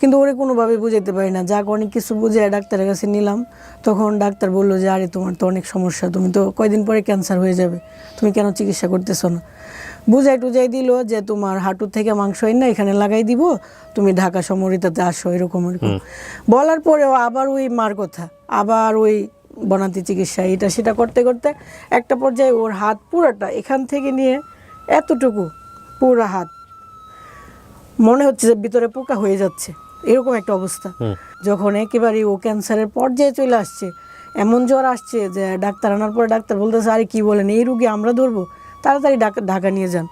কিন্তু ওরে কোনোভাবে বুঝাইতে পারি না। যাক অনেক কিছু বুঝে ডাক্তারের কাছে নিলাম। তখন ডাক্তার বলল যে আরে তোমার তো অনেক সমস্যা। তুমি তো কয়দিন পরে ক্যান্সার হয়ে যাবে। তুমি কেন চিকিৎসা করতেছো না? বুঝাই টুজাই দিল যে তোমার হাঁটুর থেকে মাংস না এখানে লাগাই দিব। তুমি ঢাকা সমরিতাতে আসো এরকম এরকম। বলার পরেও আবার ওই মার কথা আবার ওই বনাতি চিকিৎসা এটা সেটা করতে করতে একটা পর্যায়ে ওর হাত পুরাটা এখান থেকে নিয়ে এতটুকু পুরা হাত। মনে হচ্ছে যে ভিতরে পোকা হয়ে যাচ্ছে। এরকম একটা অবস্থা। যখন একেবারে ও ক্যান্সারের পর্যায়ে চলে আসছে এমন জ্বর আসছে যে ডাক্তার আনার পরে ডাক্তার বলতেছে আরে কি বলেন এই রুগী আমরা ধরবো? তাড়াতাড়ি ঢাকা ঢাকা নিয়ে যান।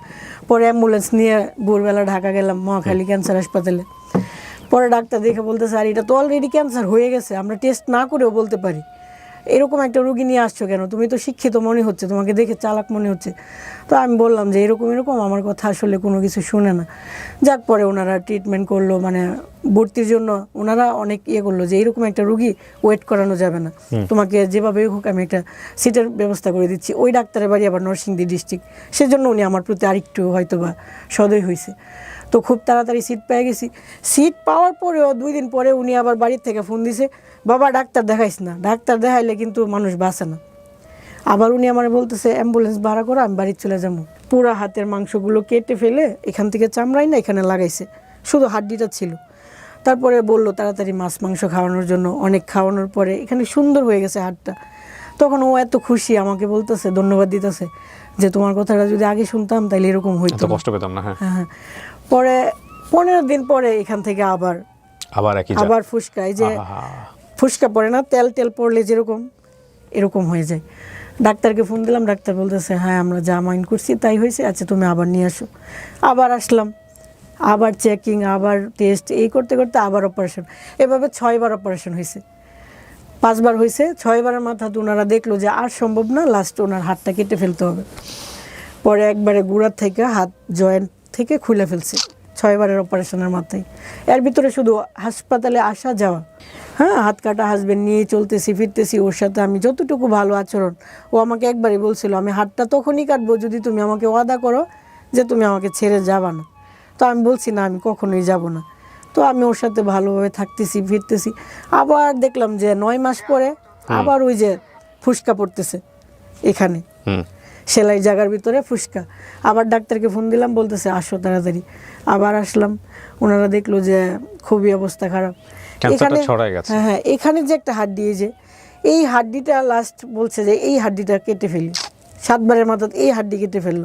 পরে অ্যাম্বুলেন্স নিয়ে ভোরবেলা ঢাকা গেলাম মহাখালী ক্যান্সার হাসপাতালে। পরে ডাক্তার দেখে বলতেছে আর এটা তো অলরেডি ক্যান্সার হয়ে গেছে আমরা টেস্ট না করেও বলতে পারি। এরকম একটা রুগী নিয়ে আসছো কেন? তুমি তো শিক্ষিত মনে হচ্ছে তোমাকে দেখে চালাক মনে হচ্ছে। তো আমি বললাম যে এরকম এরকম আমার কথা আসলে কোনো কিছু শুনে না। যাক পরে ওনারা ট্রিটমেন্ট করল মানে ভর্তির জন্য ওনারা অনেক ইয়ে করল যে এরকম একটা রুগী ওয়েট করানো যাবে না। তোমাকে যেভাবে হোক আমি একটা সিটের ব্যবস্থা করে দিচ্ছি। ওই ডাক্তারের বাড়ি আবার নরসিংদী ডিস্ট্রিক্ট সেজন্য উনি আমার প্রতি আরেকটু হয়তো বা সদয় হয়েছে তো খুব তাড়াতাড়ি সিট পেয়ে গেছি। সিট পাওয়ার পরেও দুই দিন পরে উনি আবার বাড়ির থেকে ফোন দিছে। বাবা ডাক্তার দেখাইস না। ডাক্তার দেখাইলে কিন্তু মানুষ বাঁচে না। আবার উনি আমার বলতেছে অ্যাম্বুলেন্স ভাড়া করো আমি বাড়ি চলে যাব। পুরা হাতের মাংসগুলো কেটে ফেলে এখান থেকে চামড়াই না এখানে লাগাইছে। শুধু হাড্ডিটা ছিল। তারপরে বলল তাড়াতাড়ি মাছ মাংস খাওয়ানোর জন্য অনেক খাওয়ানোর পরে এখানে সুন্দর হয়ে গেছে হাটটা। তখন ও এত খুশি আমাকে বলতেছে ধন্যবাদ দিতেছে যে তোমার কথাটা যদি আগে শুনতাম তাহলে এরকম হইতো কষ্ট পেতাম না হ্যাঁ। হ্যাঁ হ্যাঁ। পরে পনেরো দিন পরে এখান থেকে আবার আবার আবার ফুসকা যে। ফুসকা পড়ে না, তেল তেল পড়লে যেরকম, এরকম হয়ে যায়। ডাক্তারকে ফোন দিলাম, ডাক্তার বলতেছে হ্যাঁ আমরা যা মাইন্ড করছি, তাই হয়েছে আচ্ছা তুমি আবার নিয়ে আসো। আবার আসলাম, আবার চেকিং আবার টেস্ট এই করতে করতে আবার অপারেশন এভাবে ছয়বার অপারেশন হয়েছে। পাঁচবার হয়েছে, ছয়বারের মাথাতে ওনারা দেখল যে আর সম্ভব না লাস্ট ওনার হাতটা কেটে ফেলতে হবে। পরে একবারে গুড়ার থেকে হাত জয়েন্ট থেকে খুলে ফেলছে, ছয়বারের অপারেশনের মাথায়। এর ভিতরে শুধু হাসপাতালে আসা যাওয়া। হ্যাঁ হাত কাটা হাজবেন্ড নিয়ে চলতেছি ফিরতেছি ওর সাথে আমি যতটুকু ভালো আচরণ। ও আমাকে একবারই বলছিল আমি হাতটা তখনই কাটবো যদি তুমি আমাকে ওয়াদা করো যে তুমি আমাকে ছেড়ে যাবা না। তো আমি বলছি না আমি কখনোই যাব না। তো আমি ওর সাথে ভালোভাবে থাকতেছি ফিরতেছি। আবার দেখলাম যে নয় মাস পরে আবার ওই যে ফুসকা পড়তেছে এখানে। সেলাই জায়গার ভিতরে ফুসকা। আবার ডাক্তারকে ফোন দিলাম বলতেছে আসো তাড়াতাড়ি। আবার আসলাম। ওনারা দেখল যে খুবই অবস্থা খারাপ। গেছে। হ্যাঁ হ্যাঁ এখানে যে একটা হাড্ডি এই যে এই হাড্ডিটা লাস্ট বলছে যে এই হাড্ডিটা কেটে ফেলি। সাতবারের মাথায় এই হাড্ডি কেটে ফেলল।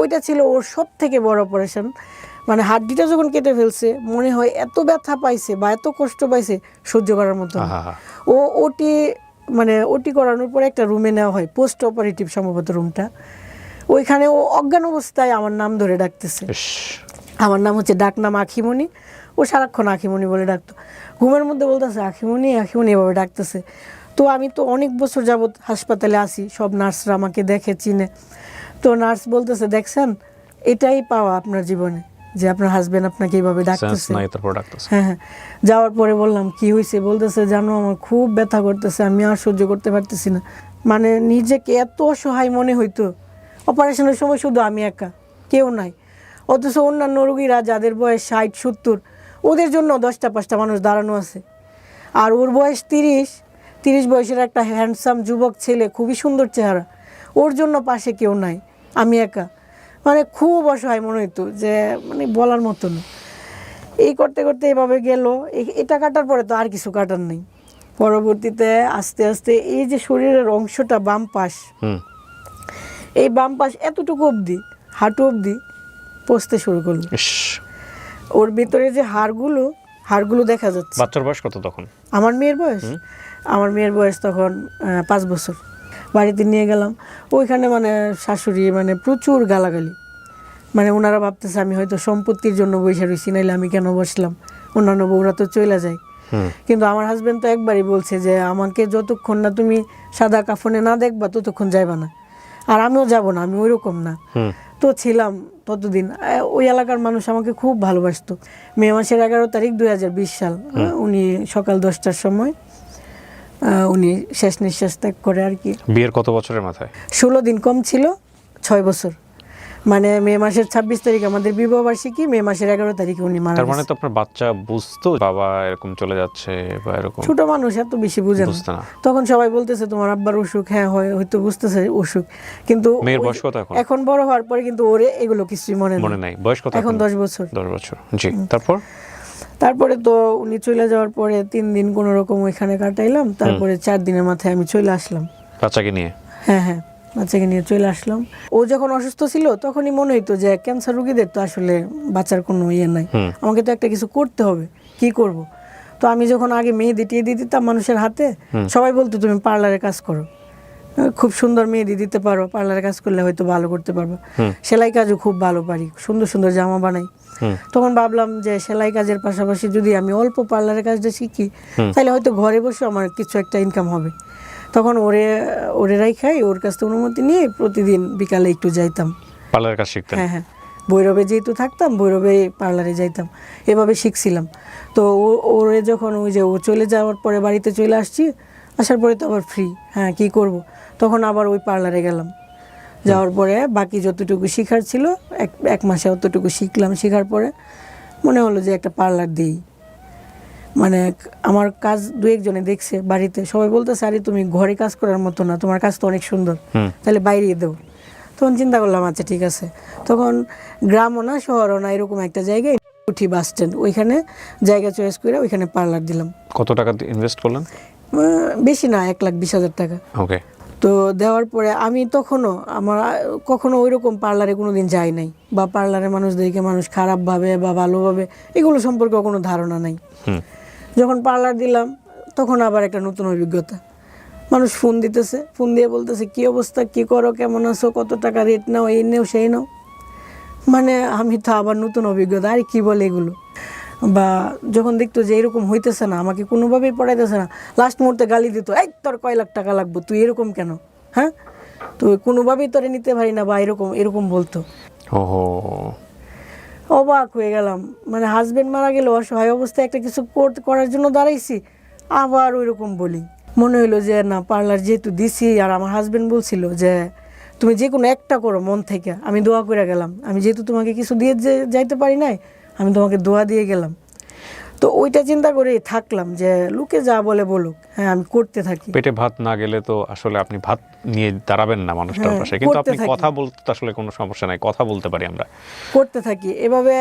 ওইটা ছিল ওর সব থেকে বড় অপারেশন মানে হাড্ডিটা যখন কেটে ফেলছে মনে হয় এত ব্যথা পাইছে বা এত কষ্ট পাইছে সহ্য করার মতো ও ওটি মানে ওটি করানোর পরে একটা রুমে নেওয়া হয় পোস্ট অপারেটিভ সম্ভবত রুমটা ওইখানে ও অজ্ঞান অবস্থায় আমার নাম ধরে ডাকতেছে। আমার নাম হচ্ছে ডাক নাম আখিমণি। ও সারাক্ষণ আখিমণি বলে ডাকতো। ঘুমের মধ্যে বলতেছে আখিমণি আখিমণি এভাবে ডাকতেছে। তো আমি তো অনেক বছর যাবৎ হাসপাতালে আসি সব নার্সরা আমাকে দেখে চিনে। তো নার্স বলতেছে দেখছেন এটাই পাওয়া আপনার জীবনে যে আপনার হাজবেন্ড আপনাকে এইভাবে ডাকতেছে। হ্যাঁ হ্যাঁ। যাওয়ার পরে বললাম কি হয়েছে বলতেছে জানো আমার খুব ব্যথা করতেছে আমি আর সহ্য করতে পারতেছি না। মানে নিজেকে এত অসহায় মনে হইতো। অপারেশনের সময় শুধু আমি একা কেউ নাই। অথচ অন্যান্য রোগীরা যাদের বয়স ষাট সত্তর ওদের জন্য দশটা পাঁচটা মানুষ দাঁড়ানো আছে। আর ওর বয়স তিরিশ তিরিশ বয়সের একটা হ্যান্ডসাম যুবক ছেলে খুবই সুন্দর চেহারা। ওর জন্য পাশে কেউ নাই আমি একা। মানে খুব অসহায় মনে হইতো যে মানে বলার মতো না। এই করতে করতে এভাবে গেল এটা কাটার পরে তো আর কিছু কাটার নেই। পরবর্তীতে আস্তে আস্তে এই যে শরীরের অংশটা বাম পাশ এই বাম পাশ এতটুকু অবধি হাঁটু অবধি পচতে শুরু করল। ওর ভিতরে যে হাড়গুলো হাড়গুলো দেখা যাচ্ছে। বাচ্চার বয়স কত তখন? আমার মেয়ের বয়স? আমার মেয়ের বয়স তখন পাঁচ বছর। বাড়িতে নিয়ে গেলাম। ওইখানে মানে শাশুড়ি মানে প্রচুর গালাগালি। মানে ওনারা ভাবতেছে আমি হয়তো সম্পত্তির জন্য বসে রয়েছি নাইলে আমি কেন বসলাম? অন্যান্য বউরা তো চলে যায়। কিন্তু আমার হাজবেন্ড তো একবারই বলছে যে আমাকে যতক্ষণ না তুমি সাদা কাফনে না দেখবা ততক্ষণ যাইবা না। আর আমিও যাব না আমি ওইরকম না। তো ছিলাম ততদিন। ওই এলাকার মানুষ আমাকে খুব ভালোবাসত। মে মাসের এগারো তারিখ দুই হাজার বিশ সাল। উনি সকাল দশটার সময় উনি শেষ নিঃশ্বাস ত্যাগ করে আর কি। বিয়ের কত বছরের মাথায়? ষোলো দিন কম ছিল ছয় বছর। মানে মে মাসের ছাব্বিশ তারিখ আমাদের বিবাহ বার্ষিকী মে মাসের এগারো তারিখে উনি মারা তার মানে তো আপনার বাচ্চা বুঝতো বাবা এরকম চলে যাচ্ছে বা এরকম ছোট মানুষ এত বেশি বুঝে না। তখন সবাই বলতেছে তোমার আব্বার অসুখ হ্যাঁ হয় হয়তো বুঝতেছে অসুখ। কিন্তু মেয়ের বয়স কত এখন? এখন বড় হওয়ার পরে কিন্তু ওরে এগুলো কিছুই মনে মনে নেই। নাই বয়স কত এখন দশ বছর। দশ বছর। জি তারপর? তারপরে তো উনি চলে যাওয়ার পরে তিন দিন কোনো রকম ওইখানে কাটাইলাম তারপরে চার দিনের মাথায় আমি চলে আসলাম। বাচ্চাকে নিয়ে? হ্যাঁ হ্যাঁ। বাচ্চাকে নিয়ে চলে আসলাম। ও যখন অসুস্থ ছিল তখনই মনে হইতো যে ক্যান্সার রোগীদের তো আসলে বাচ্চার কোনো ইয়ে নাই। আমাকে তো একটা কিছু করতে হবে কি করব? তো আমি যখন আগে মেহেদি টিয়ে দিতাম মানুষের হাতে সবাই বলতো তুমি পার্লারে কাজ করো। খুব সুন্দর মেহেদি দিতে পারো পার্লারে কাজ করলে হয়তো ভালো করতে পারব। সেলাই কাজও খুব ভালো পারি সুন্দর সুন্দর জামা বানাই। তখন ভাবলাম যে সেলাই কাজের পাশাপাশি যদি আমি অল্প পার্লারের কাজটা শিখি তাহলে হয়তো ঘরে বসে আমার কিছু একটা ইনকাম হবে। তখন ওরে ওরে খাই ওর কাছ থেকে অনুমতি নিয়ে প্রতিদিন বিকালে একটু যাইতাম। পার্লারের কাজ শিখতেন? হ্যাঁ হ্যাঁ। ভৈরবে যেহেতু থাকতাম ভৈরবে পার্লারে যাইতাম। এভাবে শিখছিলাম। তো ওরে যখন ওই যে ও চলে যাওয়ার পরে বাড়িতে চলে আসছি আসার পরে তো আবার ফ্রি হ্যাঁ কি করব? তখন আবার ওই পার্লারে গেলাম। যাওয়ার পরে বাকি যতটুকু শিখার ছিল এক এক মাসে অতটুকু শিখলাম। শেখার পরে মনে হলো যে একটা পার্লার দিই। মানে আমার কাজ দু একজনে দেখছে বাড়িতে। সবাই বলতেছে আরে তুমি ঘরে কাজ করার মতো না তোমার কাজ তো অনেক সুন্দর। তাহলে বাইরে দেবো তখন চিন্তা করলাম আচ্ছা ঠিক আছে। তখন গ্রামও না শহরও না এরকম একটা জায়গায় উঠি বাস স্ট্যান্ড। ওইখানে জায়গা চয়েস করে ওইখানে পার্লার দিলাম। কত টাকা ইনভেস্ট করলেন? বেশি না এক লাখ বিশ হাজার টাকা। ওকে। তো দেওয়ার পরে আমি তখনও আমার কখনো ওই রকম পার্লারে কোনো দিন যাই নাই বা পার্লারে মানুষদেরকে মানুষ খারাপভাবে বা ভালোভাবে এগুলো সম্পর্কে কোনো ধারণা নাই। যখন পার্লার দিলাম, তখন আবার একটা নতুন অভিজ্ঞতা। মানুষ ফোন দিতেছে, ফোন দিয়ে বলতেছে, কি অবস্থা? কি করো? কেমন আছো? কত টাকা রেট নাও? এই নেও, সেই নাও। মানে আমি তো আবার নতুন অভিজ্ঞতা, আরে কি বলে এগুলো? বা যখন দেখতো যে এরকম হইতেছে না, আমাকে কোনোভাবেই পড়াইতেছে না লাস্ট মুহূর্তে গালি দিত, এই তোর কয় লাখ টাকা লাগবো? তুই এরকম কেন? হ্যাঁ? তো কোনোভাবেই তোরে নিতে পারি না বা এরকম এরকম বলতো। অবাক হয়ে গেলাম। মানে হাজব্যান্ড মারা গেলে অসহায় অবস্থায় একটা কিছু করতে, করার জন্য দাঁড়াইছি। আবার ওই রকম বলি। মনে হইল যে, না পার্লার যেহেতু দিছি, আর আমার হাজব্যান্ড বলছিল যে, তুমি যে কোনো একটা করো মন থেকে। আমি দোয়া করে গেলাম। আমি যেহেতু তোমাকে কিছু দিয়ে যাইতে পারি নাই, আমি তোমাকে দোয়া দিয়ে গেলাম। তো ওইটা চিন্তা করেই থাকলাম যে লোকে যা বলে বলুক হ্যাঁ আমি করতে থাকি। পেটে ভাত না গেলে তো আসলে আপনি ভাত নিয়ে দাঁড়াবেন না মানুষটার হ্যাঁ, পাশে। কিন্তু আপনি কথা বলতে আসলে কোনো সমস্যা নাই কথা বলতে পারি আমরা। করতে থাকি। এভাবে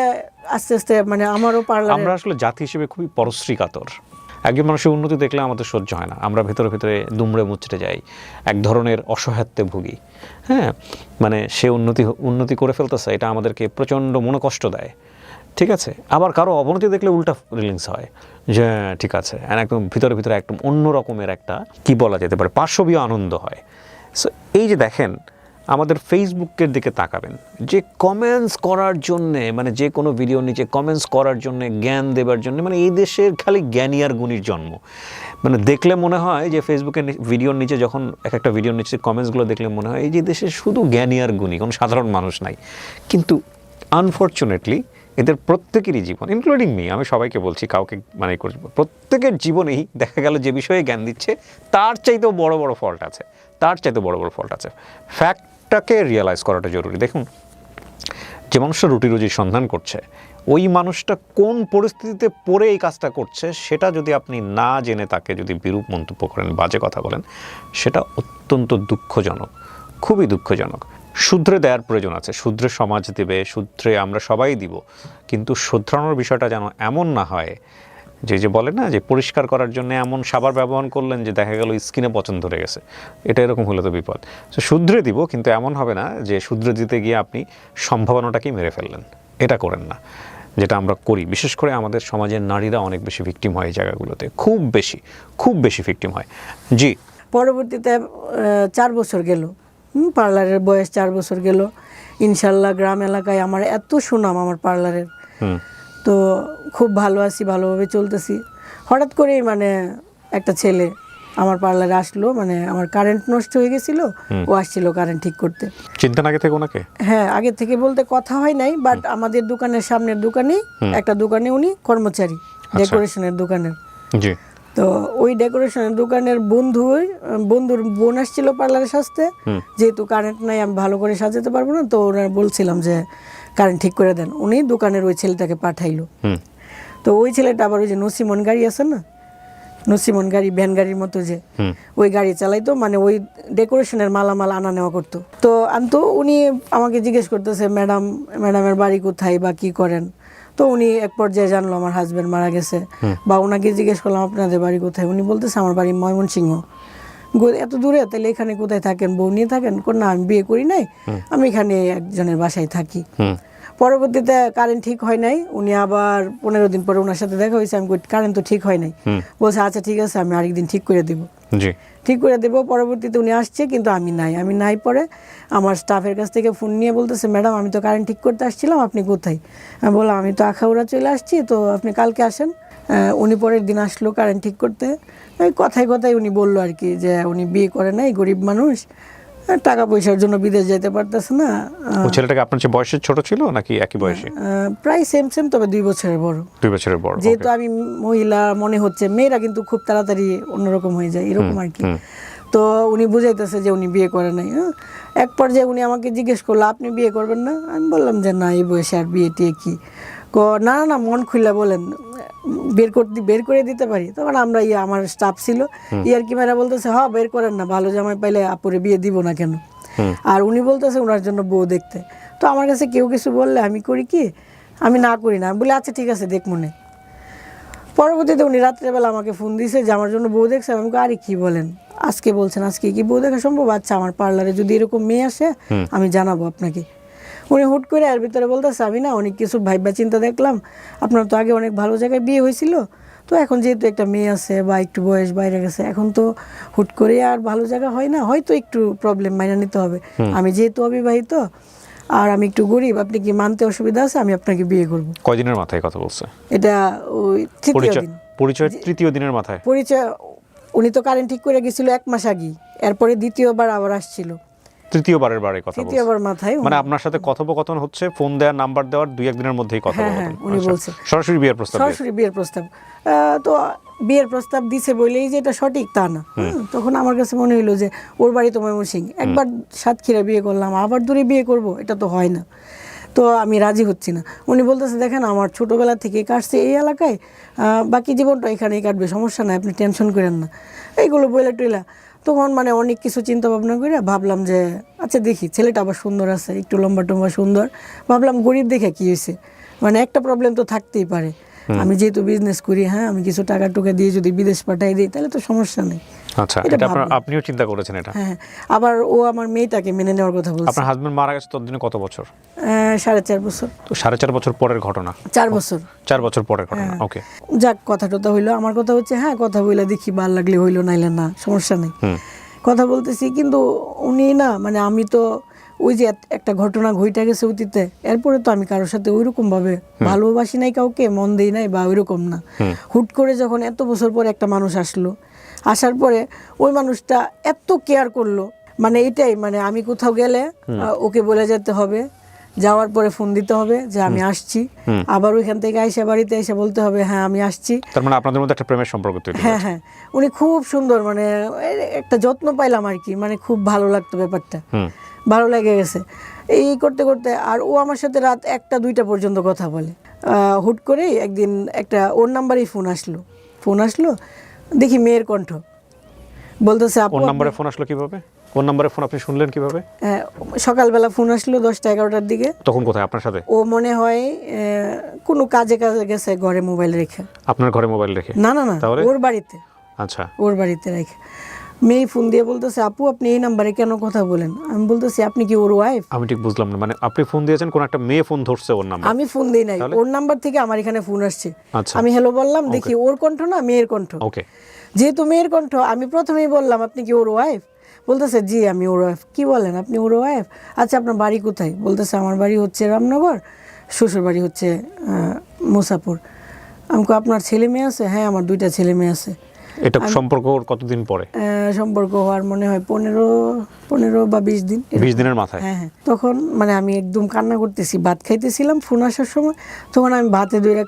আস্তে আস্তে মানে আমারও পার্লার আমরা আসলে জাতি হিসেবে খুবই পরশ্রী কাতর একজন মানুষের উন্নতি দেখলে আমাদের সহ্য হয় না। আমরা ভেতরে ভেতরে দুমড়ে মুচড়ে যাই এক ধরনের অসহায়ত্বে ভুগি। হ্যাঁ মানে সে উন্নতি উন্নতি করে ফেলতেছে এটা আমাদেরকে প্রচণ্ড মনোকষ্ট দেয়। ঠিক আছে? আবার কারও অবনতি দেখলে উল্টা রিলিংস হয়। যে, ঠিক আছে। একদম ভিতরে ভিতরে একদম অন্য রকমের একটা, কি বলা যেতে পারে, পার্শ্ববীয় আনন্দ হয়। সো এই যে দেখেন, আমাদের ফেসবুকের দিকে তাকাবেন। যে কমেন্টস করার জন্যে মানে যে কোনো ভিডিওর নিচে কমেন্টস করার জন্যে, জ্ঞান দেবার জন্য মানে এই দেশের খালি জ্ঞানী আর গুণীর জন্ম। মানে দেখলে মনে হয় যে ফেসবুকের ভিডিওর নিচে যখন, এক একটা ভিডিওর নিচে কমেন্টসগুলো দেখলে মনে হয়, এই যে দেশে শুধু জ্ঞানী আর গুণী, কোনো সাধারণ মানুষ নাই। কিন্তু আনফর্চুনেটলি এদের প্রত্যেকেরই জীবন ইনক্লুডিং মি আমি সবাইকে বলছি, কাউকে মানে করছি প্রত্যেকের জীবনেই দেখা গেল যে বিষয়ে জ্ঞান দিচ্ছে, তার চাইতেও বড় বড় ফল্ট আছে, তার চাইতে বড় বড় ফল্ট আছে। ফ্যাক্টটাকে রিয়েলাইজ করাটা জরুরি। দেখুন, যে মানুষটা রুটি রুজির সন্ধান করছে, ওই মানুষটা কোন পরিস্থিতিতে পড়ে এই কাজটা করছে, সেটা যদি আপনি না জেনে তাকে যদি বিরূপ মন্তব্য করেন, বাজে কথা বলেন, সেটা অত্যন্ত দুঃখজনক, খুবই দুঃখজনক। শুধরে দেওয়ার প্রয়োজন আছে। শুধরে সমাজ দেবে, শুধরে আমরা সবাই দিব। কিন্তু শুধরানোর বিষয়টা যেন এমন না হয়, যে যে বলে না যে পরিষ্কার করার জন্য এমন সাবার ব্যবহার করলেন যে দেখা গেল স্কিনে পচন ধরে গেছে। এটা এরকম হলে তো বিপদ। তো শুধরে দিব, কিন্তু এমন হবে না যে শুধরে দিতে গিয়ে আপনি সম্ভাবনাটাকেই মেরে ফেললেন। এটা করেন না। যেটা আমরা করি, বিশেষ করে আমাদের সমাজের নারীরা অনেক বেশি ভিকটিম হয় এই জায়গাগুলোতে। খুব বেশি খুব বেশি ভিকটিম হয়। জি। পরবর্তীতে চার বছর গেল। পার্লারের বয়স চার বছর গেল। ইনশাল্লাহ গ্রাম এলাকায় আমার এত সুনাম আমার পার্লারের। তো খুব ভালো আছি ভালোভাবে চলতেছি। হঠাৎ করেই মানে একটা ছেলে আমার পার্লারে আসলো মানে আমার কারেন্ট নষ্ট হয়ে গেছিল ও আসছিল কারেন্ট ঠিক করতে। চিন্তা আগে থেকে ওনাকে? হ্যাঁ আগে থেকে বলতে কথা হয় নাই বাট আমাদের দোকানের সামনের দোকানেই একটা দোকানে উনি কর্মচারী ডেকোরেশনের দোকানের। জি। তো ওই ডেকোরেশনের দোকানের বন্ধু বন্ধুর বোন আসছিল পার্লারে সাজতে। যেহেতু কারেন্ট নাই আমি ভালো করে সাজাতে পারব না তো ওরা বলছিলাম যে কারেন্ট ঠিক করে দেন। উনি দোকানের ওই ছেলেটাকে পাঠাইলো। তো ওই ছেলেটা আবার ওই যে নসিমন গাড়ি আছে না? নসিমন গাড়ি ভ্যান গাড়ির মতো যে ওই গাড়ি চালাইতো মানে ওই ডেকোরেশনের মালামাল আনা নেওয়া করতো। তো আনতো উনি আমাকে জিজ্ঞেস করতেছে ম্যাডাম ম্যাডামের বাড়ি কোথায় বা কি করেন? তো উনি এক পর্যায়ে জানলো আমার হাজব্যান্ড মারা গেছে। বা ওনাকে জিজ্ঞেস করলাম আপনাদের বাড়ি কোথায়? উনি বলতেছে আমার বাড়ি ময়মনসিংহ। এত দূরে? তাহলে এখানে কোথায় থাকেন? বউ নিয়ে থাকেন? কোন না আমি বিয়ে করি নাই। আমি এখানে একজনের বাসায় থাকি। পরবর্তীতে কারেন্ট ঠিক হয় নাই। উনি আবার পনেরো দিন পরে ওনার সাথে দেখা হয়েছে আমি কারেন্ট তো ঠিক হয় নাই। বলছে আচ্ছা ঠিক আছে আমি আরেকদিন ঠিক করে দেবো। ঠিক করে দেবো পরবর্তীতে উনি আসছে কিন্তু আমি নাই। আমি নাই পরে আমার স্টাফের কাছ থেকে ফোন নিয়ে বলতেছে ম্যাডাম আমি তো কারেন্ট ঠিক করতে আসছিলাম আপনি কোথায়? আমি বললাম আমি তো আখাউড়া চলে আসছি তো আপনি কালকে আসেন। উনি পরের দিন আসলো কারেন্ট ঠিক করতে। এই কথায় কথায় উনি বলল আর কি যে উনি বিয়ে করে নাই গরিব মানুষ। টাকা পয়সার জন্য বিদেশ যেতে পারতেছে না। ওই ছেলেটাকে আপনার চেয়ে বয়সে ছোট ছিল নাকি একই বয়সে? প্রায় সেম সেম তবে দুই বছরের বড়। দুই বছরের বড় যেহেতু আমি মহিলা মনে হচ্ছে মেয়েরা কিন্তু খুব তাড়াতাড়ি অন্যরকম হয়ে যায় এরকম আর কি। তো উনি বুঝাইতেছে যে উনি বিয়ে করে নাই হ্যাঁ। এক পর্যায়ে উনি আমাকে জিজ্ঞেস করল আপনি বিয়ে করবেন না? আমি বললাম যে না এই বয়সে আর বিয়ে টিয়ে কো? না না, না মন খুলে বলেন বের করতে বের করে দিতে পারি। তখন আমরা ইয়ে আমার স্টাফ ছিল ইয়ার কি মেয়েরা বলতেছে হ্যাঁ বের করেন না ভালো জামাই পাইলে আপুরে বিয়ে দিব না কেন? আর উনি বলতেছে ওনার জন্য বউ দেখতে। তো আমার কাছে কেউ কিছু বললে আমি করি কি? আমি না করি না। বলি আচ্ছা ঠিক আছে দেখ মনে। পরবর্তীতে উনি রাত্রেবেলা আমাকে ফোন দিয়েছে যে আমার জন্য বউ দেখছে? আমি আরে কি বলেন? আজকে বলছেন আজকে কি বউ দেখা সম্ভব? আচ্ছা আমার পার্লারে যদি এরকম মেয়ে আসে আমি জানাব আপনাকে। উনি হুট করে এর ভিতরে বলতেছে আমি না অনেক কিছু ভাইবা চিন্তা দেখলাম। আপনার তো আগে অনেক ভালো জায়গায় বিয়ে হয়েছিল। তো এখন যেহেতু একটা মেয়ে আছে বা একটু বয়স বাইরে গেছে এখন তো হুট করে আর ভালো জায়গা হয় না। হয়তো একটু প্রবলেম মাইনা নিতে হবে। আমি যেহেতু অবিবাহিত আর আমি একটু গরিব আপনি কি মানতে অসুবিধা আছে? আমি আপনাকে বিয়ে করব। কয়দিনের মাথায় কথা বলছে? এটা ওই তৃতীয় পরিচয় দিন। পরিচয় তৃতীয় দিনের মাথায়? পরিচয় উনি তো কারেন্ট ঠিক করে গেছিল এক মাস আগেই। এরপরে দ্বিতীয়বার আবার আসছিল। তৃতীয়বারের বারে কথা তৃতীয়বার মাথায় মানে আপনার সাথে কথোপকথন হচ্ছে ফোন দেওয়ার নাম্বার দেওয়ার দুই একদিনের মধ্যেই কথা হ্যাঁ, হ্যাঁ, উনি আচ্ছা। বলছে। সরাসরি বিয়ের প্রস্তাব সরাসরি বিয়ের প্রস্তাব। তো বিয়ের প্রস্তাব দিছে বলেই যে এটা সঠিক তা না। তখন আমার কাছে মনে হলো যে ওর বাড়ি তো ময়মনসিং একবার সাতক্ষীরা বিয়ে করলাম আবার দূরে বিয়ে করব এটা তো হয় না। তো আমি রাজি হচ্ছি না। উনি বলতেছে দেখেন আমার ছোটোবেলা থেকে কাটছে এই এলাকায় বাকি জীবনটা এখানেই কাটবে সমস্যা নাই আপনি টেনশন করেন না। এইগুলো বইলা টইলা তখন মানে অনেক কিছু চিন্তা ভাবনা করে ভাবলাম যে আচ্ছা দেখি, ছেলেটা আবার সুন্দর আছে, একটু লম্বা টম্বা সুন্দর। ভাবলাম গরিব দেখে কী হয়েছে? মানে একটা প্রবলেম তো থাকতেই পারে। আমি যেহেতু বিজনেস করি হ্যাঁ আমি কিছু টাকা টুকা দিয়ে যদি বিদেশ পাঠাই দিই তাহলে তো সমস্যা নেই। আচ্ছা এটা আপনিও চিন্তা করেছেন এটা? হ্যাঁ আবার ও আমার মেয়েটাকে মেনে নেওয়ার কথা বলছে। আপনার হাজবেন্ড মারা গেছে ততদিনে কত বছর? সাড়ে চার বছর। তো সাড়ে চার বছর পরের ঘটনা। চার বছর। চার বছর পরের ঘটনা হ্যাঁ। ওকে যাক কথা টথা হইল। আমার কথা হচ্ছে হ্যাঁ কথা বইলে দেখি ভালো লাগলে হইল নাইলে না সমস্যা নেই। কথা বলতেছি কিন্তু উনি না মানে আমি তো ওই যে একটা ঘটনা ঘইটা গেছে অতীতে এরপরে তো আমি কারোর সাথে ওইরকম ভাবে ভালোবাসি নাই কাউকে মন দেই নাই বা ওইরকম না। হুট করে যখন এত বছর পরে একটা মানুষ আসলো আসার পরে ওই মানুষটা এত কেয়ার করল মানে এটাই মানে আমি কোথাও গেলে ওকে বলে যেতে হবে যাওয়ার পরে ফোন দিতে হবে যে আমি আসছি। আবার ওইখান থেকে আইসা বাড়িতে এসে বলতে হবে হ্যাঁ আমি আসছি। তার মানে আপনাদের মধ্যে একটা প্রেমের সম্পর্ক তৈরি হ্যাঁ হ্যাঁ। উনি খুব সুন্দর মানে একটা যত্ন পাইলাম আর কি মানে খুব ভালো লাগতো ব্যাপারটা। ভালো লেগে গেছে। এই করতে করতে আর ও আমার সাথে রাত একটা দুইটা পর্যন্ত কথা বলে। হুট করেই একদিন একটা ওর নাম্বারেই ফোন আসলো। ফোন আসলো দেখি মেয়ের কণ্ঠ। বলতেছে আপু ওর নাম্বারে ফোন আসলো কীভাবে? ওর নাম্বারে ফোন আপনি শুনলেন কীভাবে? হ্যাঁ, সকালবেলা ফোন আসলো দশটা এগারোটার দিকে। তখন কোথায়? আপনার সাথে? ও মনে হয় কোনো কাজে কাজে গেছে ঘরে মোবাইল রেখে। আপনার ঘরে মোবাইল রেখে? না না না ওর বাড়িতে। আচ্ছা। ওর বাড়িতে রেখে। মেয়ে ফোন দিয়ে বলতেছে আপু আপনি এই নাম্বারে কেন কথা বলেন? আমি বলতেছি আপনি কি ওর ওয়াইফ আমি ঠিক বুঝলাম না মানে আপনি ফোন দিয়েছেন কোন একটা মেয়ে ফোন ধরছে ওর নাম্বার। আমি ফোন দিই নাই ওর নাম্বার থেকে আমার এখানে ফোন আসছে। আচ্ছা। আমি হ্যালো বললাম দেখি ওর কণ্ঠ না মেয়ের কণ্ঠ? ওকে যেহেতু মেয়ের কণ্ঠ আমি প্রথমেই বললাম আপনি কি ওর ওয়াইফ বলতেছে জি আমি ওর ওয়াইফ কি বলেন? আপনি ওর ওয়াইফ আচ্ছা আপনার বাড়ি কোথায়? বলতেছে আমার বাড়ি হচ্ছে রামনগর শ্বশুর বাড়ি হচ্ছে মুসাপুর। আমি আপনার ছেলে মেয়ে আছে? হ্যাঁ আমার দুইটা ছেলে মেয়ে আছে। এটা সম্পর্ক কতদিন পরে? সম্পর্ক হওয়ার মনে হয় পনেরো পনেরো বা বিশ দিন। বিশ দিনের মাথায়? হ্যাঁ হ্যাঁ। তখন মানে আমি একদম কান্না করতেছি ভাত খাইতেছিলাম ফোন আসার সময় তখন আমি ভাতে দুইটা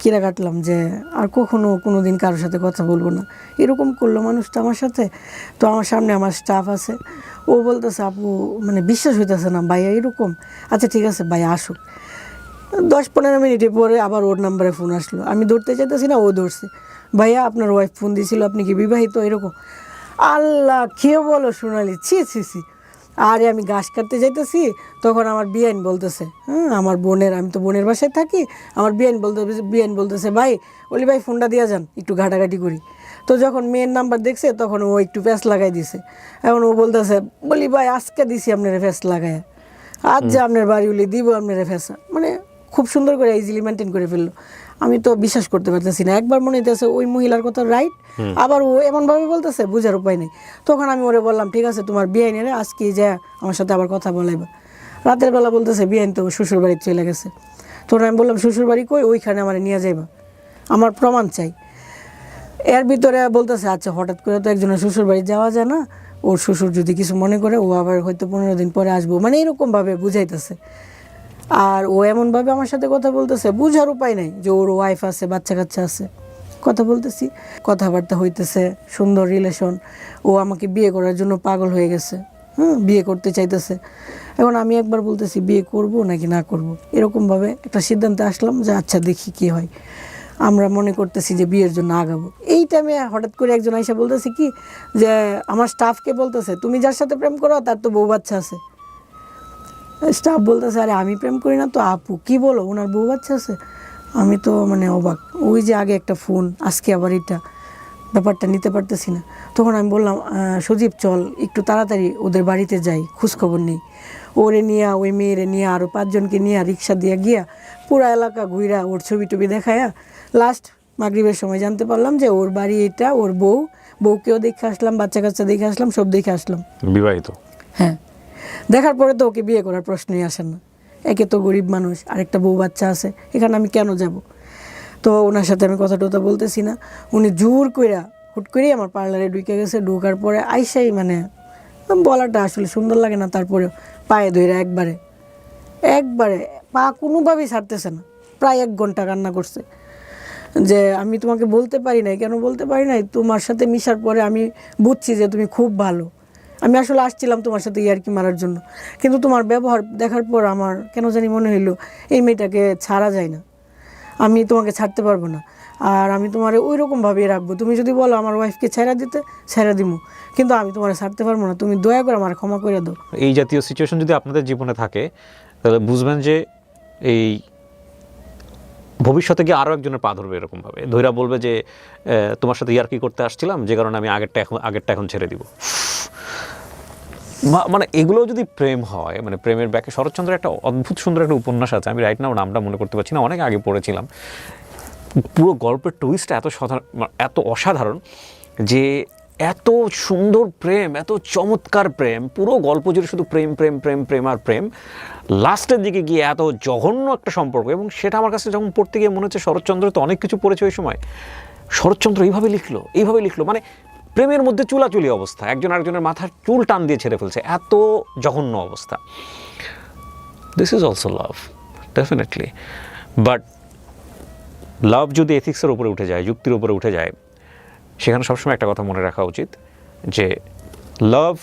কিরা কাটলাম যে আর কখনো কোনো দিন কারোর সাথে কথা বলব না। এরকম করল মানুষটা আমার সাথে। তো আমার সামনে আমার স্টাফ আছে। ও বলতেছে আপু মানে বিশ্বাস হইতেছে না ভাইয়া এরকম। আচ্ছা ঠিক আছে ভাইয়া আসুক। দশ পনেরো মিনিটে পরে আবার ওর নাম্বারে ফোন আসলো। আমি ধরতে চাইতেছি না ও ধরছে। ভাইয়া আপনার ওয়াইফ ফোন দিয়েছিল আপনি কি বিবাহিত? এরকম। আল্লাহ কে বলো সোনালি। ছি ছি ছি। আরে আমি ঘাস কাটতে যাইতেছি তখন আমার বিয়াইন বলতেছে হ্যাঁ আমার বোনের আমি তো বোনের বাসায় থাকি আমার বিয়াইন বলতে বিয়াইন বলতেছে ভাই বলি ভাই ফোনটা দিয়ে যান একটু ঘাটাঘাটি করি। তো যখন মেয়ের নাম্বার দেখছে তখন ও একটু প্যাস লাগাই দিছে। এখন ও বলতেছে বলি ভাই আজকে দিছি আপনার প্যাস লাগায়। আজ যে আপনার বাড়ি উলি দিব আপনার ফ্যাসা মানে খুব সুন্দর করে ইজিলি মেনটেন করে ফেলল। আমি তো বিশ্বাস করতে পারতেছি না। একবার মনে হইতেছে ওই মহিলার কথা রাইট আবার ও এমনভাবে বলতেছে বুঝার উপায় নেই। তখন আমি ওরে বললাম ঠিক আছে তোমার বিয়ে নেই আজকে যা আমার সাথে আবার কথা বলাইবা। রাতের বেলা বলতেছে বিয়ে তো শ্বশুর বাড়িতে চলে গেছে। তখন আমি বললাম শ্বশুর বাড়ি কই? ওইখানে আমার নিয়ে যাইবা। আমার প্রমাণ চাই। এর ভিতরে বলতেছে আচ্ছা হঠাৎ করে তো একজনের শ্বশুর বাড়ি যাওয়া যায় না। ওর শ্বশুর যদি কিছু মনে করে ও আবার হয়তো পনেরো দিন পরে আসব। মানে এরকমভাবে বুঝাইতেছে। আর ও এমনভাবে আমার সাথে কথা বলতেছে, বুঝার উপায় নাই যে ওর ওয়াইফ আছে বাচ্চা কাচ্চা আছে। কথা বলতেছি, কথাবার্তা হইতেছে, সুন্দর রিলেশন ও আমাকে বিয়ে করার জন্য পাগল হয়ে গেছে। হুম, বিয়ে করতে চাইতেছে। এখন আমি একবার বলতেছি, বিয়ে করব নাকি না করব? এরকমভাবে একটা সিদ্ধান্তে আসলাম যে আচ্ছা দেখি কি হয়। আমরা মনে করতেছি যে বিয়ের জন্য আগাবো। এই টাইমে হঠাৎ করে একজন আইসা বলতেছে কি, যে আমার স্টাফকে বলতেছে, তুমি যার সাথে প্রেম করো, তার তো বউ বাচ্চা আছে। স্টাফ বলতেছে আরে আমি প্রেম করি না তো আপু কি বলো? ওনার বউ বাচ্চা আছে? আমি তো মানে অবাক। ওই যে আগে একটা ফোন আজকে আবার এটা। ব্যাপারটা নিতে পারতেছি না। তখন আমি বললাম সজীব চল একটু তাড়াতাড়ি ওদের বাড়িতে যাই খোঁজখবর নেই। ওরে নিয়া ওই মেয়েরে নিয়ে আরও পাঁচজনকে নিয়ে রিক্সা দিয়ে গিয়া পুরা এলাকা ঘুরা ওর ছবি টবি দেখায়া লাস্ট মাগরিবের সময় জানতে পারলাম যে ওর বাড়ি এটা ওর বউ। বউকেও দেখে আসলাম বাচ্চা কাচ্চা দেখে আসলাম সব দেখে আসলাম। বিবাহিত? হ্যাঁ। দেখার পরে তো ওকে বিয়ে করার প্রশ্নই আসে না। একে তো গরিব মানুষ, আরেকটা বউ বাচ্চা আছে, এখানে আমি কেন যাব? তো ওনার সাথে আমি কথা টথা বলতেছি না। উনি জোর কইরা, হুট করেই আমার পার্লারে ঢুকে গেছে, ঢোকার পরে আইসাই মানে বলাটা আসলে সুন্দর লাগে না তারপরে পায়ে ধরে একবারে একবারে পা কোনোভাবেই ছাড়তেছে না, প্রায় এক ঘণ্টা কান্না করছে। যে আমি তোমাকে বলতে পারি নাই, কেন বলতে পারি নাই? তোমার সাথে মিশার পরে আমি বুঝছি যে তুমি খুব ভালো। আমি আসলে আসছিলাম তোমার সাথে ইয়ার্কি মারার জন্য। কিন্তু তোমার ব্যবহার দেখার পর আমার কেন জানি মনে হইল এই মেয়েটাকে ছাড়া যায় না। আমি তোমাকে ছাড়তে পারব না। আর আমি তোমার ওই রকমভাবেই রাখব, তুমি যদি বলো আমার ওয়াইফকে ছেড়া দিতে ছেড়া দিমু। কিন্তু আমি তোমার ছাড়তে পারব না, তুমি দয়া করে আমার ক্ষমা করে দাও। এই জাতীয় সিচুয়েশন যদি আপনাদের জীবনে থাকে, তাহলে বুঝবেন যে এই ভবিষ্যতে গিয়ে আরও একজনের পা ধরবে এরকমভাবে। ধৈরা বলবে যে তোমার সাথে ইয়ার্কি করতে আসছিলাম, যে কারণে আমি আগেরটা এখন আগেরটা এখন ছেড়ে দিব। মানে এগুলো যদি প্রেম হয় মানে প্রেমের ব্যাকে শরৎচন্দ্রের একটা অদ্ভুত সুন্দর একটা উপন্যাস আছে, আমি রাইট নাও নামটা মনে করতে পারছি না, অনেক আগে পড়েছিলাম। পুরো গল্পের টুইস্টটা এত সাধারণ এত অসাধারণ যে এত সুন্দর প্রেম, এত চমৎকার প্রেম, পুরো গল্প জুড়ে শুধু প্রেম প্রেম প্রেম প্রেম আর প্রেম, লাস্টের দিকে গিয়ে এত জঘন্য একটা সম্পর্ক এবং সেটা আমার কাছে যখন পড়তে গিয়ে মনে হচ্ছে শরৎচন্দ্র তো অনেক কিছু পড়েছে ওই সময়, শরৎচন্দ্র এইভাবে লিখলো এইভাবে লিখলো মানে প্রেমের মধ্যে চুলাচুলি অবস্থা। একজন আরেকজনের মাথার চুল টান দিয়ে ছেড়ে ফেলছে। এত জঘন্য অবস্থা। This is also love definitely but love যদি এথিক্সের উপরে উঠে যায়, যুক্তির উপরে উঠে যায়, সেখানে সবসময় একটা কথা মনে রাখা উচিত যে লাভ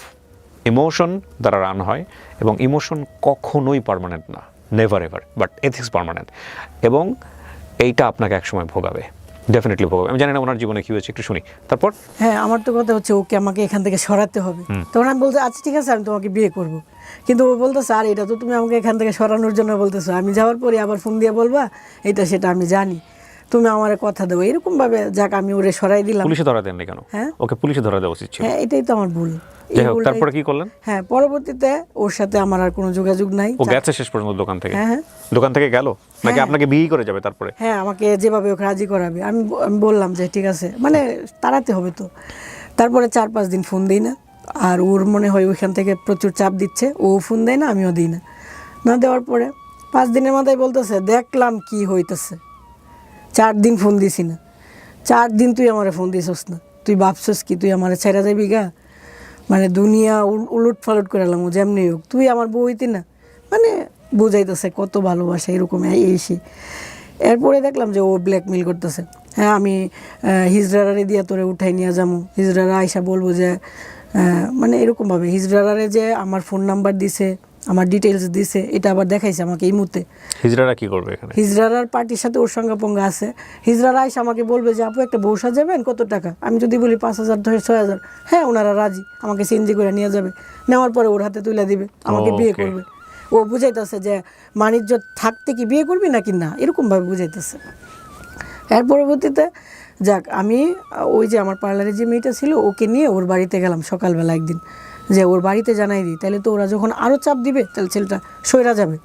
ইমোশন দ্বারা রান হয় এবং ইমোশন কখনোই পারমানেন্ট না। Never ever but ethics permanent এবং এইটা আপনাকে একসময় ভোগাবে। ডেফিনেটলি ভোগাবে আমি জানি না ওনার জীবনে কি হয়েছে একটু শুনি। তারপর? হ্যাঁ আমার তো কথা হচ্ছে ওকে আমাকে এখান থেকে সরাতে হবে। তখন আমি বলতে আচ্ছা ঠিক আছে আমি তোমাকে বিয়ে করব। কিন্তু ও বলতো স্যার এটা তো তুমি আমাকে এখান থেকে সরানোর জন্য বলতেছো। আমি যাওয়ার পরে আবার ফোন দিয়ে বলবা এটা সেটা আমি জানি। তুমি আমার কথা দেবো এরকম ভাবে যাক আমি ওরে সরাই দিলাম। পুলিশে ধরা দেননি কেন? হ্যাঁ। ওকে পুলিশে ধরা দেওয়া উচিত ছিল। হ্যাঁ এটাই তো আমার ভুল। এই যাই হোক তারপরে কি করলেন? হ্যাঁ পরবর্তীতে ওর সাথে আমার আর কোনো যোগাযোগ নাই। ও গেছে শেষ পর্যন্ত দোকান থেকে? হ্যাঁ, হ্যাঁ। দোকান থেকে গেল? নাকি আপনাকে বিয়ে করে যাবে তারপরে? হ্যাঁ আমাকে যেভাবে ওকে রাজি করাবে। আমি আমি বললাম যে ঠিক আছে। মানে তাড়াতে হবে তো। তারপরে চার পাঁচ দিন ফোন দিই না। আর ওর মনে হয় ওইখান থেকে প্রচুর চাপ দিচ্ছে। ও ফোন দেয় না আমিও দিই না। না দেওয়ার পরে পাঁচ দিনের মাথায় বলতেছে দেখলাম কি হইতেছে। চার দিন ফোন দিছি না। চার দিন তুই আমারে ফোন দিছস না। তুই ভাবছস কি তুই আমারে ছেড়ে যাবি গা? মানে দুনিয়া উল- উলট ফালট করে এলাম যেমনি হোক, তুই আমার বউ হইতি না। মানে বুঝাইতেছে কত ভালোবাসা এরকম এই এরপরে দেখলাম যে ও ব্ল্যাকমেল করতেছে। হ্যাঁ আমি হিজড়ারারে দিয়ে তোরে উঠাই নিয়ে যাব হিজড়ারা আইসা বলব যে মানে এরকমভাবে হিজড়ারারে যে আমার ফোন নাম্বার দিছে আমার ডিটেলস দিছে এটা আবার দেখাইছে আমাকে এই মুহূর্তে। হিজড়ারা কি করবে এখানে? হিজড়ারার পার্টির সাথে ওর সঙ্গে পঙ্গা আছে। হিজড়ারা এসে আমাকে বলবে যে আপু একটা বৌসা যাবেন কত টাকা? আমি যদি বলি পাঁচ হাজার ধরে ছয় হাজার। হ্যাঁ ওনারা রাজি। আমাকে সিএনজি করে নিয়ে যাবে। নেওয়ার পরে ওর হাতে তুলে দিবে আমাকে বিয়ে করবে। ও বুঝাইতেছে যে বাণিজ্য থাকতে কি বিয়ে করবি নাকি না? এরকমভাবে বুঝাইতেছে। এর পরবর্তীতে যাক আমি ওই যে আমার পার্লারে যে মেয়েটা ছিল ওকে নিয়ে ওর বাড়িতে গেলাম সকালবেলা একদিন। যে ওর বাড়িতে জানাই দিই, তাহলে তো ওরা যখন আরও চাপ দিবে, তাহলে ছেলেটা সইরা যাবে।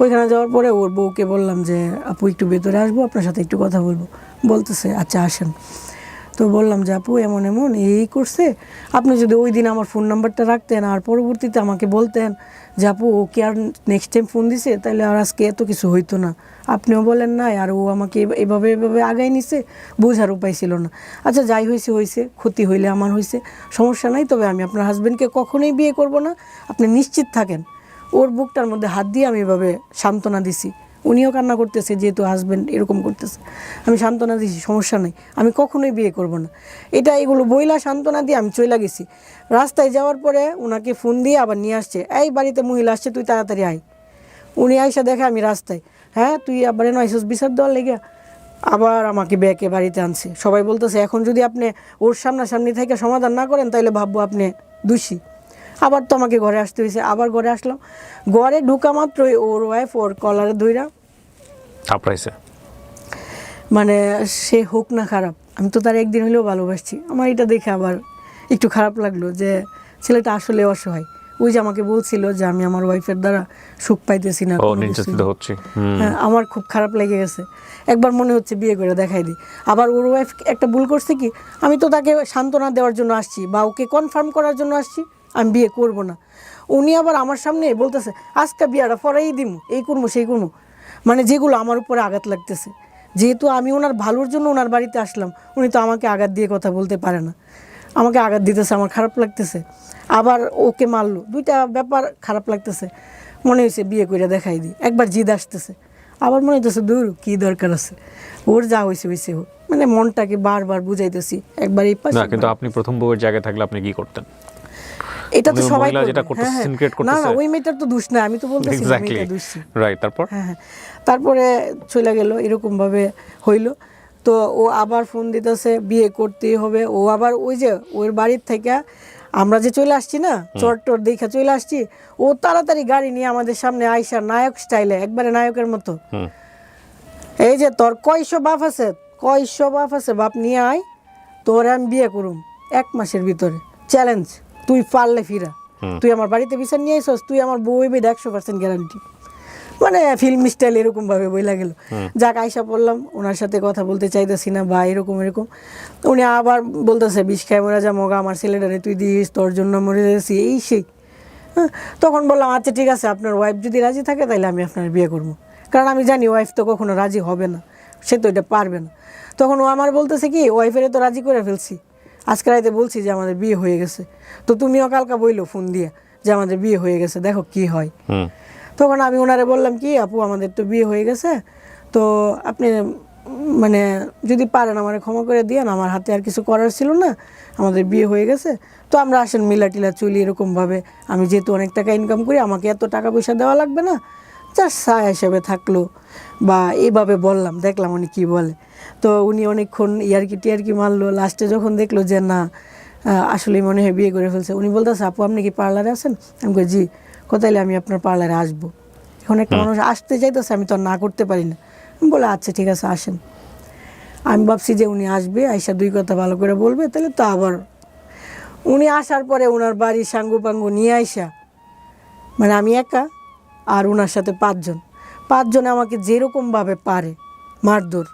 ওইখানে যাওয়ার পরে ওর বউকে বললাম যে, আপু, একটু ভেতরে আসব, আপনার সাথে একটু কথা বলব। বলতেছে আচ্ছা আসেন। তো বললাম যে, আপু, এমন এমন, এই করছে। আপনি যদি ওই দিন আমার ফোন নাম্বারটা রাখতেন আর পরবর্তীতে আমাকে বলতেন যে, আপু, ও কি আর নেক্সট টাইম ফোন দিছে? তাহলে আর আজকে এত কিছু হইতো না। আপনিও বলেন না আর ও আমাকে এভাবে এভাবে আগাই নিছে, বোঝার উপায় ছিল না। আচ্ছা যাই হয়েছে হয়েছে ক্ষতি হইলে আমার হয়েছে সমস্যা নাই, তবে আমি আপনার হাজবেন্ডকে কখনোই বিয়ে করব না, আপনি নিশ্চিত থাকেন। ওর বুকটার মধ্যে হাত দিয়ে আমি এভাবে সান্ত্বনা দিছি। উনিও কান্না করতেছে, যেহেতু হাজব্যান্ড এরকম করতেছে। আমি সান্ত্বনা দিছি, সমস্যা নেই, আমি কখনোই বিয়ে করব না। এটা এগুলো বইলা সান্ত্বনা দিয়ে আমি চলে গেছি। রাস্তায় যাওয়ার পরে ওনাকে ফোন দিয়ে আবার নিয়ে আসছে, এই বাড়িতে মহিলা আসছে, তুই তাড়াতাড়ি আয়। উনি আইসা দেখে আমি রাস্তায় হ্যাঁ তুই আবার এনে আইসস বিচার দেওয়ার লেগে আবার আমাকে ব্যাকে বাড়িতে আনছে। সবাই বলতেছে এখন যদি আপনি ওর সামনাসামনি থেকে সমাধান না করেন তাহলে ভাববো আপনি দোষী। আবার তো আমাকে ঘরে আসতে হয়েছে। আবার ঘরে আসলাম ঘরে ঢুকা মাত্রই ওর ওয়াইফ ওর কলারে ধইরা থাপড়াইছে। মানে সে হোক না খারাপ আমি তো তার একদিন হলেও ভালোবাসছি। আমার এটা দেখে আবার একটু খারাপ লাগল যে ছেলেটা আসলে অসহায়। ওই যে আমাকে বলছিল যে আমি আমার ওয়াইফের দ্বারা সুখ পাইতেছি না নির্যাতিত হচ্ছে। হ্যাঁ আমার খুব খারাপ লেগে গেছে। একবার মনে হচ্ছে বিয়ে করে দেখাই দিই। আবার ওর ওয়াইফ একটা ভুল করছে কি আমি তো তাকে সান্ত্বনা দেওয়ার জন্য আসছি বা ওকে কনফার্ম করার জন্য আসছি আমি বিয়ে করব না। উনি আবার আমার সামনে বলতেছে আজকে বিয়াটা ফরাই দিম এই করব সেই করব। মানে যেগুলো আমার উপরে আঘাত লাগতেছে। যেহেতু আমি ওনার ভালোর জন্য ওনার বাড়িতে আসলাম উনি তো আমাকে আঘাত দিয়ে কথা বলতে পারে না। আমাকে আঘাত দিতেছে আমার খারাপ লাগতেছে। আবার ওকে মারলো। দুইটা ব্যাপার খারাপ লাগতেছে। মনে হয়েছে বিয়ে করে দেখাই দিই। একবার জিদ আসতেছে। আবার মনে হইতেছে দূর কি দরকার আছে? ওর যা হয়েছে হয়েছে হোক। মানে মনটাকে বারবার বুঝাইতেছি একবার এই পাশে কিন্তু আপনি প্রথম বউয়ের জায়গায় থাকলে আপনি কি করতেন? এটা তো সবাই। যেটা করতেছে, হ্যাঁ, হ্যাঁ। না ওই মেয়েটার তো দোষ না আমি তো বলতেছি রাইট তারপর? হ্যাঁ হ্যাঁ। তারপরে চলে গেল এরকমভাবে হইল। তো ও আবার ফোন দিতেছে বিয়ে করতেই হবে। ও আবার ওই যে ওর বাড়ির থেকে আমরা যে চলে আসছি না চর টর দেখে চলে আসছি ও তাড়াতাড়ি গাড়ি নিয়ে আমাদের সামনে আইসা নায়ক স্টাইলে একবারে নায়কের মতো। এই যে তোর কয়শো বাপ আছে কয়শো বাপ আছে বাপ নিয়ে আয় তোর আমি বিয়ে করুম এক মাসের ভিতরে। চ্যালেঞ্জ তুই পারলে ফিরা। তুই আমার বাড়িতে বিচার নিয়ে আইসস তুই আমার বউ এবার একশো পার্সেন্ট গ্যারান্টি মানে ফিল্ম স্টাইল এরকম ভাবে বইলা গেল। যাক আইসা পড়লাম ওনার সাথে কথা বলতে চাইতেছি না বা এরকম এরকম। উনি আবার বলতেছে বিষ খায় মরে যা মগা আমার ছেলেটারে তুই দিস তোর জন্য মরে যাচ্ছি এই সেই। হ্যাঁ, তখন বললাম আচ্ছা ঠিক আছে আপনার ওয়াইফ যদি রাজি থাকে তাহলে আমি আপনার বিয়ে করব। কারণ আমি জানি ওয়াইফ তো কখনো রাজি হবে না সে তো এটা পারবে না। তখন ও আমার বলতেছে কি ওয়াইফেরে তো রাজি করে ফেলছি। আজকে রাইতে বলছি যে আমাদের বিয়ে হয়ে গেছে। তো তুমিও কালকা বইলো ফোন দিয়ে যে আমাদের বিয়ে হয়ে গেছে দেখো কি হয়। তখন আমি ওনারে বললাম কি, আপু, আমাদের তো বিয়ে হয়ে গেছে। তো আপনি মানে যদি পারেন আমার ক্ষমা করে দিয়েন। আমার হাতে আর কিছু করার ছিল না। আমাদের বিয়ে হয়ে গেছে। তো আমরা আসেন মিলা টিলা চলি এরকমভাবে। আমি যেহেতু অনেক টাকা ইনকাম করি, আমাকে এত টাকা পয়সা দেওয়া লাগবে না। জাস্ট সায়া হিসেবে থাকল। বা এইভাবে বললাম, দেখলাম উনি কি বলে। তো উনি অনেকক্ষণ ইয়ারকি টিয়ারকি মারলো। লাস্টে যখন দেখল যে না আসলে মনে হয় বিয়ে করে ফেলছে। উনি বলতেছে, আপু, আপনি কি পার্লারে আছেন? আমি জি। কোথায় আমি আপনার পার্লারে আসব? এখন একটা মানুষ আসতে চাইতেছে আমি তো না করতে পারি না। আমি বলে আচ্ছা ঠিক আছে আসেন। আমি ভাবছি যে উনি আসবে আইসা দুই কথা ভালো করে বলবে তাহলে তো আবার। উনি আসার পরে ওনার বাড়ি সাঙ্গু পাঙ্গু নিয়ে আইসা মানে আমি একা আর ওনার সাথে পাঁচজন। পাঁচজন আমাকে যেরকমভাবে পারে মারধর।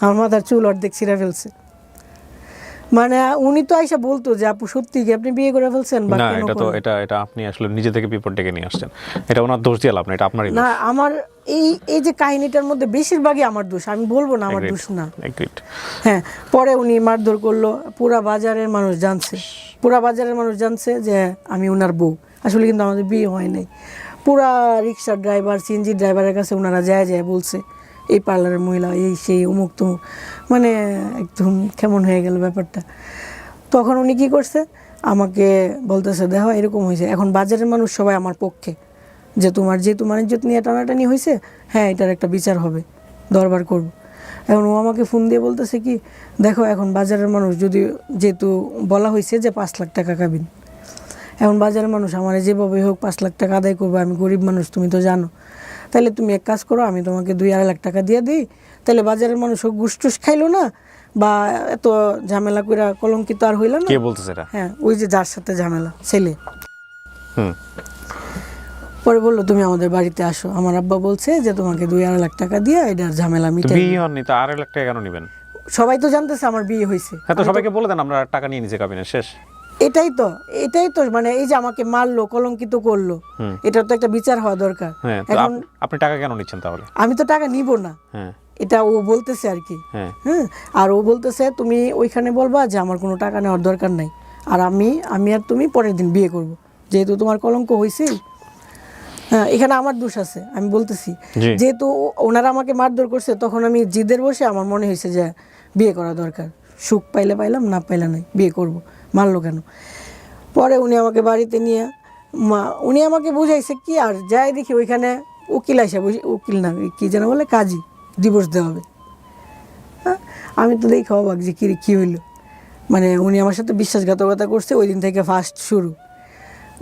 আমার মাথার চুল অর্ধেক ছিঁড়ে ফেলছে। মানে উনি তো আইসা বলতো যে আপু সত্যি কি আপনি বিয়ে করে ফেলছেন বা না এটা তো এটা এটা আপনি আসলে নিজে থেকে বিপদ ডেকে নিয়ে আসছেন। এটা ওনার দোষ দিয়ে লাভ না এটা আপনারই না আমার এই এই যে কাহিনীটার মধ্যে বেশিরভাগই আমার দোষ আমি বলব না আমার দোষ না। হ্যাঁ পরে উনি মারধর করল পুরা বাজারের মানুষ জানছে পুরা বাজারের মানুষ জানছে যে আমি ওনার বউ। আসলে কিন্তু আমাদের বিয়ে হয় নাই। পুরা রিক্সার ড্রাইভার সিএনজি ড্রাইভারের কাছে ওনারা যায় যায় বলছে এই পার্লারের মহিলা, এই সেই অমুক তমুক। মানে একদম কেমন হয়ে গেল ব্যাপারটা। তখন উনি কি করছে? আমাকে বলতেছে, দেখো, এরকম হয়েছে। এখন বাজারের মানুষ সবাই আমার পক্ষে। যে তোমার যে তোমার ইজ্জত নিয়ে টানাটানি হয়েছে হ্যাঁ এটার একটা বিচার হবে। দরবার করব। এখন ও আমাকে ফোন দিয়ে বলতেছে কি, দেখো, এখন বাজারের মানুষ যদি, যেহেতু বলা হয়েছে যে পাঁচ লাখ টাকা কাবিন এখন বাজারের মানুষ আমার যেভাবে হোক পাঁচ লাখ টাকা আদায় করব, আমি গরিব মানুষ, তুমি তো জানো। তাহলে তুমি এক কাজ করো আমি তোমাকে দুই আড়াই লাখ টাকা দিয়ে দিই। তাহলে বাজারের মানুষ হোক ঘুষ টুস খাইলো না বা এত ঝামেলা করে কলঙ্কিত আর হইল না। কে বলতেছে এটা হ্যাঁ ওই যে যার সাথে ঝামেলা ছেলে। হুম। পরে বলল তুমি আমাদের বাড়িতে আসো। আমার আব্বা বলছে যে তোমাকে দুই আড়াই লাখ টাকা দিয়ে এটার ঝামেলা তো মিটাই বিয়ে হননি তো আড়াই লাখ টাকা কেন নেবেন? সবাই তো জানতেছে আমার বিয়ে হয়েছে হ্যাঁ তো সবাইকে বলে দেন আমরা টাকা নিয়ে নিচে কাবিনের শেষ। এটাই তো এটাই তো মানে এই যে আমাকে মারলো কলঙ্কিত করল। এটার তো একটা বিচার হওয়া দরকার। হ্যাঁ এখন আপনি টাকা কেন নিচ্ছেন তাহলে? আমি তো টাকা নিব না। হ্যাঁ। এটা ও বলতেছে আর কি। হ্যাঁ। হ্যাঁ আর ও বলতেছে তুমি ওইখানে বলবা যে আমার কোনো টাকা নেওয়ার দরকার নাই। আর আমি আমি আর তুমি পরের দিন বিয়ে করব। যেহেতু তোমার কলঙ্ক হয়েছে হ্যাঁ এখানে আমার দোষ আছে আমি বলতেছি। যেহেতু ওনারা আমাকে মারধর করছে তখন আমি জিদের বসে আমার মনে হয়েছে যে বিয়ে করা দরকার। সুখ পাইলে পাইলাম না পাইলে নাই বিয়ে করব। মারলো কেন? পরে উনি আমাকে বাড়িতে নিয়ে মা উনি আমাকে বুঝাইছে কি আর যাই দেখি ওইখানে উকিল আসে বুঝি উকিল না কি যেন বলে কাজী ডিভোর্স দেওয়া হবে। হ্যাঁ, আমি তো দেখি অবাক যে কী কী হইল? মানে উনি আমার সাথে বিশ্বাসঘাতকতা করছে ওই দিন থেকে ফার্স্ট শুরু।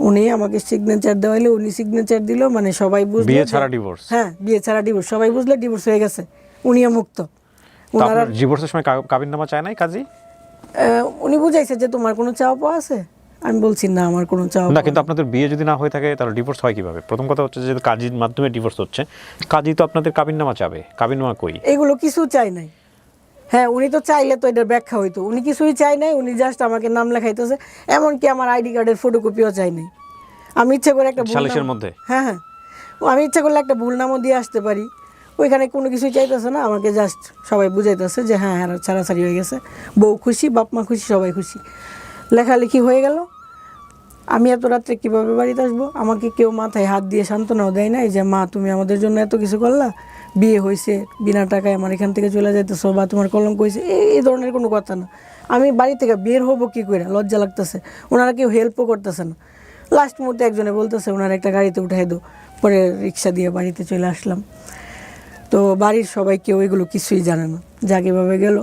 উনি আমাকে সিগনেচার দেওয়াইলে উনি সিগনেচার দিল মানে সবাই বুঝলো বিয়ে ছাড়া ডিভোর্স হ্যাঁ বিয়ে ছাড়া ডিভোর্স সবাই বুঝলে ডিভোর্স হয়ে গেছে উনিও মুক্ত। ওনারা ডিভোর্সের সময় কাবিন নামা চায় নাই কাজী? উনি বুঝাইছে যে তোমার কোনো চাওয়া পাওয়া আছে? আমি বলছি না আমার কোনো চাওয়া না কিন্তু আপনাদের বিয়ে যদি না হয়ে থাকে তাহলে ডিভোর্স হয় কীভাবে? প্রথম কথা হচ্ছে যে কাজীর মাধ্যমে ডিভোর্স হচ্ছে। কাজী তো আপনাদের কাবিন নামা চাবে। কাবিন নামা কই? এগুলো কিছু চাই নাই। হ্যাঁ উনি তো চাইলে তো এটার ব্যাখ্যা হইতো। উনি কিছুই চাই নাই উনি জাস্ট আমাকে নাম লেখাইতেছে। এমনকি আমার আইডি কার্ডের ফটোকপিও চাই নাই। আমি ইচ্ছে করে একটা ভুল সালিশের মধ্যে? হ্যাঁ হ্যাঁ। ও আমি ইচ্ছা করলে একটা ভুল নামও দিয়ে আসতে পারি। ওইখানে কোনো কিছুই চাইতেছে না, আমাকে জাস্ট সবাই বুঝাইতেছে যে হ্যাঁ হ্যাঁ ছাড়াছাড়ি হয়ে গেছে। বউ খুশি, বাপ মা খুশি, সবাই খুশি। লেখালেখি হয়ে গেল। আমি এত রাত্রে কীভাবে বাড়িতে আসব? আমাকে কেউ মাথায় হাত দিয়ে সান্ত্বনাও দেয় নাই যে, মা, তুমি আমাদের জন্য এত কিছু করলা। বিয়ে হয়েছে, বিনা টাকায় আমার এখান থেকে চলে যাইতেছো বা তোমার কলঙ্ক হয়েছে। এই ধরনের কোনো কথা না। আমি বাড়ি থেকে বের হব কী করে লজ্জা লাগতেছে। ওনারা কেউ হেল্পও করতেছে না। লাস্ট মুহূর্তে একজনে বলতেছে, ওনার একটা গাড়িতে উঠাই দো পরে রিক্সা দিয়ে বাড়িতে চলে আসলাম। তো বাড়ির সবাই কেউ এগুলো কিছুই জানে না। যাকে এভাবে গেল।